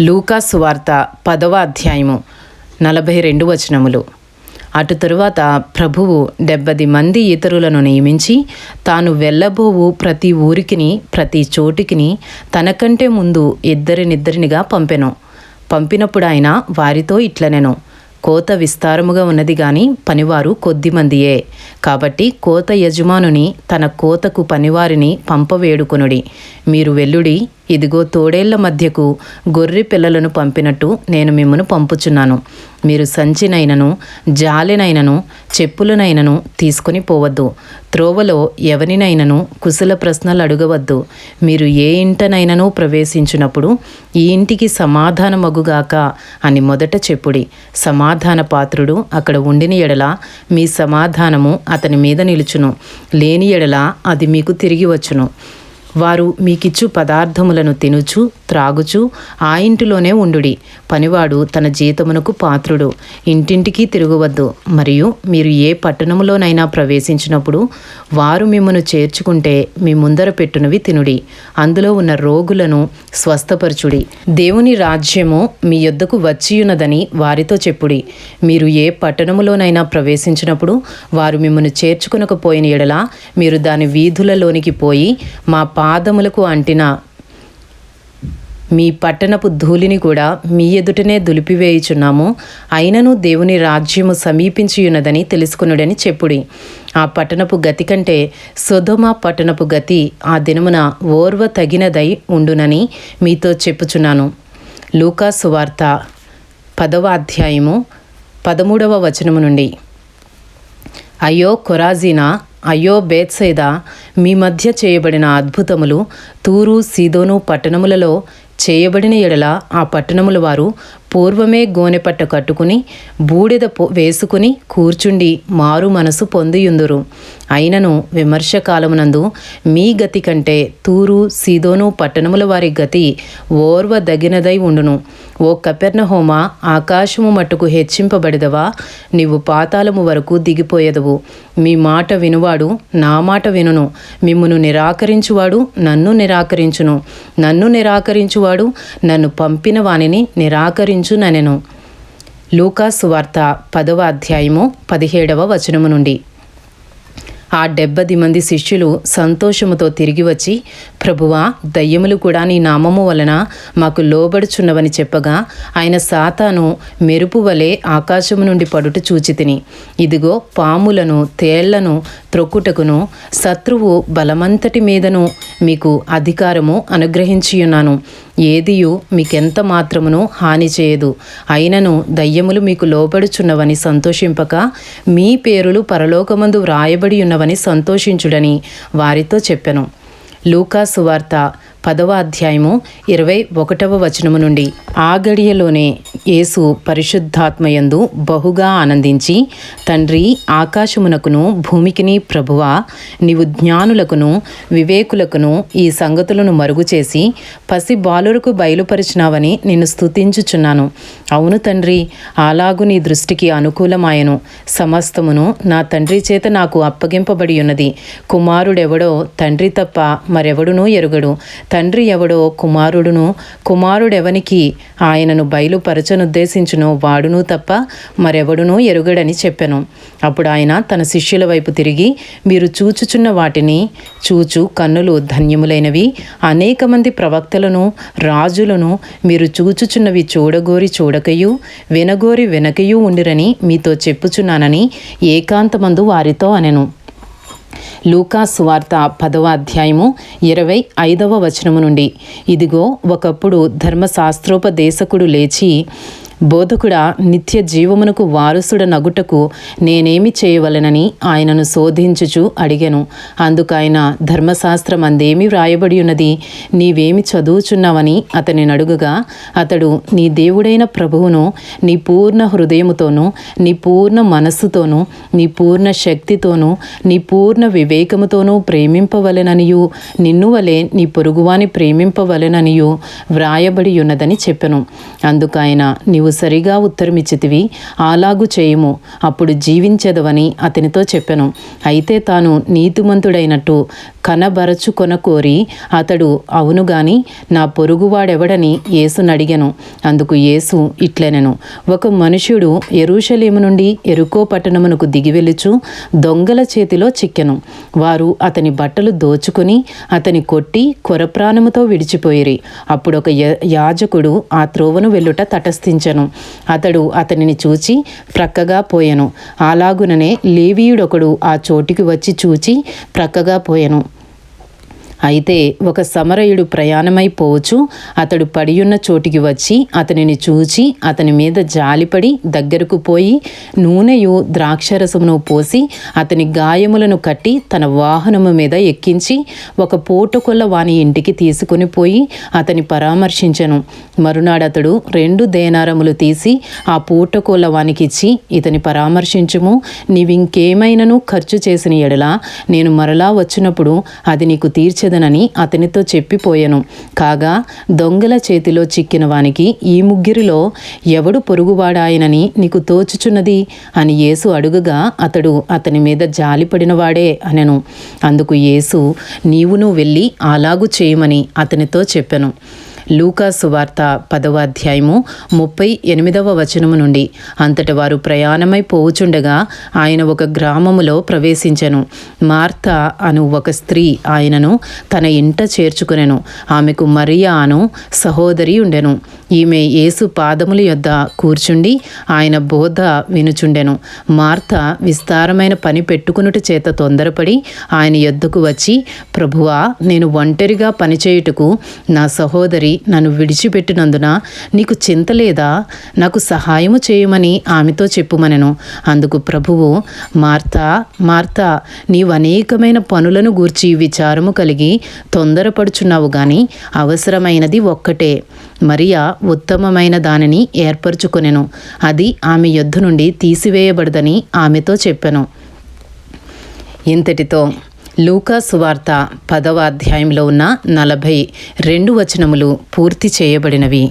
లూకాసు వార్త పదవ అధ్యాయము నలభై రెండు వచనములు. అటు తరువాత ప్రభువు డెబ్బది మంది ఇతరులను నియమించి తాను వెళ్ళబోవు ప్రతి ఊరికిని ప్రతి చోటికిని తనకంటే ముందు ఇద్దరినిద్దరినిగా పంపెను. పంపినప్పుడు ఆయన వారితో ఇట్లనెను కోత విస్తారముగా ఉన్నది గాని పనివారు కొద్దిమందియే కాబట్టి కోత యజమానుని తన కోతకు పనివారిని పంపవేడుకొనుడి. మీరు వెల్లుడి ఇదిగో తోడేళ్ళ మధ్యకు గొర్రె పిల్లలను పంపినట్టు నేను మిమ్మను పంపుచున్నాను. మీరు సంచినైనను జాలినైనను చెప్పులనైనను తీసుకొని పోవద్దు. త్రోవలో ఎవరినైనను కుశల ప్రశ్నలు అడగవద్దు. మీరు ఏ ఇంటనైనను ప్రవేశించినప్పుడు ఈ ఇంటికి సమాధానమగుగాక అని మొదట చెప్పుడి. సమాధాన పాత్రుడు అక్కడ ఉండిన ఎడల మీ సమాధానము అతని మీద నిలుచును. లేని ఎడల అది మీకు తిరిగి వచ్చును. వారు మీకిచ్చు పదార్థములను తినుచు త్రాగుచు ఆ ఇంటిలోనే ఉండుడి. పనివాడు తన జీతమునకు పాత్రుడు. ఇంటింటికి తిరగవద్దు. మరియు మీరు ఏ పట్టణములోనైనా ప్రవేశించినప్పుడు వారు మిమ్మను చేర్చుకుంటే మీ ముందర పెట్టునవి తినుడి. అందులో ఉన్న రోగులను స్వస్థపరచుడి. దేవుని రాజ్యము మీ యొద్దకు వచ్చియున్నదని వారితో చెప్పుడి. మీరు ఏ పట్టణములోనైనా ప్రవేశించినప్పుడు వారు మిమ్మను చేర్చుకునకపోయిన ఎడల మీరు దాని వీధులలోనికి పోయి మా పాదములకు అంటిన మీ పట్టణపు ధూళిని కూడా మీ ఎదుటనే దులిపివేయుచున్నాము. అయినను దేవుని రాజ్యము సమీపించియున్నదని తెలుసుకునుడని చెప్పుడి. ఆ పట్టణపు గతి కంటే సుధమ పట్టణపు గతి ఆ దినమున ఓర్వ తగినదై ఉండునని మీతో చెప్పుచున్నాను. లూకా సువార్త పదవ అధ్యాయము పదమూడవ వచనము నుండి. అయ్యో కొరాజీనా అయ్యో బేత్సైదా మీ మధ్య చేయబడిన అద్భుతములు తూరు సీదోను పట్టణములలో చేయబడిన ఎడల ఆ పట్టణముల వారు పూర్వమే గోనెపట్ట కట్టుకుని బూడిద వేసుకుని కూర్చుండి మారు మనసు పొందియుందురు. అయినను విమర్శకాలమునందు మీ గతి కంటే తూరు సీదోను పట్టణముల వారి గతి ఓర్వ దగినదై ఉండును. ఓ కపెర్ణహోమ ఆకాశము మట్టుకు హెచ్చింపబడిదవా? నీవు పాతాళము వరకు దిగిపోయేదవు. మీ మాట వినువాడు నా మాట వినును. మిమ్మును నిరాకరించువాడు నన్ను నిరాకరించును. నన్ను నిరాకరించువాడు నన్ను పంపిన వానిని నిరాకరించుననెను. లూకాసు వార్త పదవ అధ్యాయము పదిహేడవ వచనము నుండి. ఆ డెబ్బది మంది శిష్యులు సంతోషముతో తిరిగి వచ్చి ప్రభువా దయ్యములు కూడా నీ నామము వలన మాకు లోబడుచున్నవని చెప్పగా ఆయన సాతాను మెరుపు వలె ఆకాశము నుండి పడుట చూచితిని. ఇదిగో పాములను తేళ్ళను త్రొక్కుటకును శత్రువు బలమంతటి మీదను మీకు అధికారము అనుగ్రహించియున్నాను. ఏదియు మీకెంత మాత్రమును హాని చేయదు. అయినను దయ్యములు మీకు లోబడుచున్నవని సంతోషింపక మీ పేరులు పరలోకమందు వ్రాయబడి ఉన్నవని సంతోషించుడని వారితో చెప్పెను. లూకాసు వార్త పదవ అధ్యాయము ఇరవై ఒకటవ వచనము నుండి ఆ గడియలోనే యేసు పరిశుద్ధాత్మయందు బహుగా ఆనందించి తండ్రి ఆకాశమునకును భూమికిని ప్రభువా నీవు జ్ఞానులకును వివేకులకును ఈ సంగతులను మరుగుచేసి పసి బాలురకు బయలుపరిచినావని నిన్ను స్తుతించుచున్నాను. అవును తండ్రి అలాగు నీ దృష్టికి అనుకూలమాయను. సమస్తమును నా తండ్రి చేత నాకు అప్పగింపబడి ఉన్నది కుమారుడెవడో తండ్రి తప్ప మరెవడునూ ఎరుగడు. తండ్రి ఎవడో కుమారుడును కుమారుడెవనికి ఆయనను బయలుపరచనుద్దేశించును వాడును తప్ప మరెవడునూ ఎరుగడని చెప్పెను. అప్పుడు ఆయన తన శిష్యుల వైపు తిరిగి మీరు చూచుచున్న వాటిని చూచు కన్నులు ధన్యములైనవి. అనేక మంది ప్రవక్తలను రాజులను మీరు చూచుచున్నవి చూడగోరి చూడకయు వినగోరి వెనకయు ఉండిరని మీతో చెప్పుచున్నానని ఏకాంతమందు వారితో అనెను. లూకాసు వార్త పదవ అధ్యాయము ఇరవై ఐదవ వచనము నుండి. ఇదిగో ఒకప్పుడు ధర్మశాస్త్రోపదేశకుడు లేచి బోధకుడా నిత్య జీవమునకు వారసుడ నగుటకు నేనేమి చేయవలనని ఆయనను శోధించుచు అడిగాను. అందుకైన ధర్మశాస్త్రం అందేమి వ్రాయబడి ఉన్నది నీవేమి చదువుచున్నావని అతని అడుగుగా అతడు నీ దేవుడైన ప్రభువును నీ పూర్ణ హృదయముతోనూ నీ పూర్ణ మనస్సుతోనూ నీ పూర్ణ శక్తితోనూ నీ పూర్ణ వివేకముతోనూ ప్రేమింపవలెననియు నిన్ను వలె నీ పొరుగువాని ప్రేమింపవలెననియు వ్రాయబడి ఉన్నదని చెప్పెను. అందుకు నీవు సరిగా ఉత్తరమిచ్చితివి అలాగు చేయుము అప్పుడు జీవించదవని అతనితో చెప్పెను. అయితే తాను నీతిమంతుడైనట్టు కనబరచుకొన కోరి అతడు అవును గాని నా పొరుగువాడెవడని యేసునడిగెను అందుకు యేసు ఇట్లనెను. ఒక మనుష్యుడు ఎరుషలేము నుండి ఎరుకో పట్టణమునకు దిగివెలుచు దొంగల చేతిలో చిక్కెను. వారు అతని బట్టలు దోచుకుని అతని కొట్టి కొరప్రాణముతో విడిచిపోయిరి. అప్పుడు ఒక యాజకుడు ఆ త్రోవను వెళ్ళుట తటస్థించెను. అతడు అతనిని చూచి ప్రక్కగా పోయెను. అలాగుననే లేవీయుడొకడు ఆ చోటికి వచ్చి చూచి ప్రక్కగా పోయెను. అయితే ఒక సమరయుడు ప్రయాణమైపోవచ్చు అతడు పడియున్న చోటికి వచ్చి అతనిని చూచి అతని మీద జాలిపడి దగ్గరకు పోయి నూనెయు ద్రాక్షరసమును పోసి అతని గాయములను కట్టి తన వాహనము మీద ఎక్కించి ఒక పూటకొల్ల వాని ఇంటికి తీసుకుని పోయి అతని పరామర్శించను. మరునాడతడు రెండు దేనారములు తీసి ఆ పూటకొల్ల వానికిచ్చి ఇతని పరామర్శించుము. నీవింకేమైనను ఖర్చు చేసిన ఎడలా నేను మరలా వచ్చినప్పుడు అది నీకు తీర్చ వచ్చేదనని అతనితో చెప్పిపోయెను. కాగా దొంగల చేతిలో చిక్కిన వానికి ఈ ముగ్గురిలో ఎవడు పొరుగువాడాయనని నీకు తోచుచున్నది? అని యేసు అడుగగా అతడు అతని మీద జాలిపడినవాడే అనెను. అందుకు యేసు నీవును వెళ్ళి అలాగు చేయమని అతనితో చెప్పాను. లూకా సువార్త పదవ అధ్యాయము ముప్పై ఎనిమిదవ వచనము నుండి. అంతటి వారు ప్రయాణమై పోవుచుండగా ఆయన ఒక గ్రామములో ప్రవేశించెను. మార్త అను ఒక స్త్రీ ఆయనను తన ఇంట చేర్చుకునెను. ఆమెకు మరియా అను సహోదరి ఉండెను. ఈమె యేసు పాదముల యొద్ద కూర్చుండి ఆయన బోధ వినుచుండెను. మార్త విస్తారమైన పని పెట్టుకునుట చేత తొందరపడి ఆయన యొద్దకు వచ్చి ప్రభువా నేను ఒంటరిగా పనిచేయుటకు నా సహోదరి నన్ను విడిచిపెట్టినందున నీకు చింత లేదా? నాకు సహాయము చేయమని ఆమెతో చెప్పుమనెను. అందుకు ప్రభువు మార్త మార్తా నీవు అనేకమైన పనులను గూర్చి విచారము కలిగి తొందరపడుచున్నావు గాని అవసరమైనది ఒక్కటే. మరియా ఉత్తమమైన దానిని ఏర్పరచుకొనెను. అది ఆమె యొద్ధ నుండి తీసివేయబడదని ఆమెతో చెప్పెను. ఇంతటితో లూకా సువార్త పదవ అధ్యాయంలో ఉన్న నలభై రెండు వచనములు పూర్తి చేయబడినవి.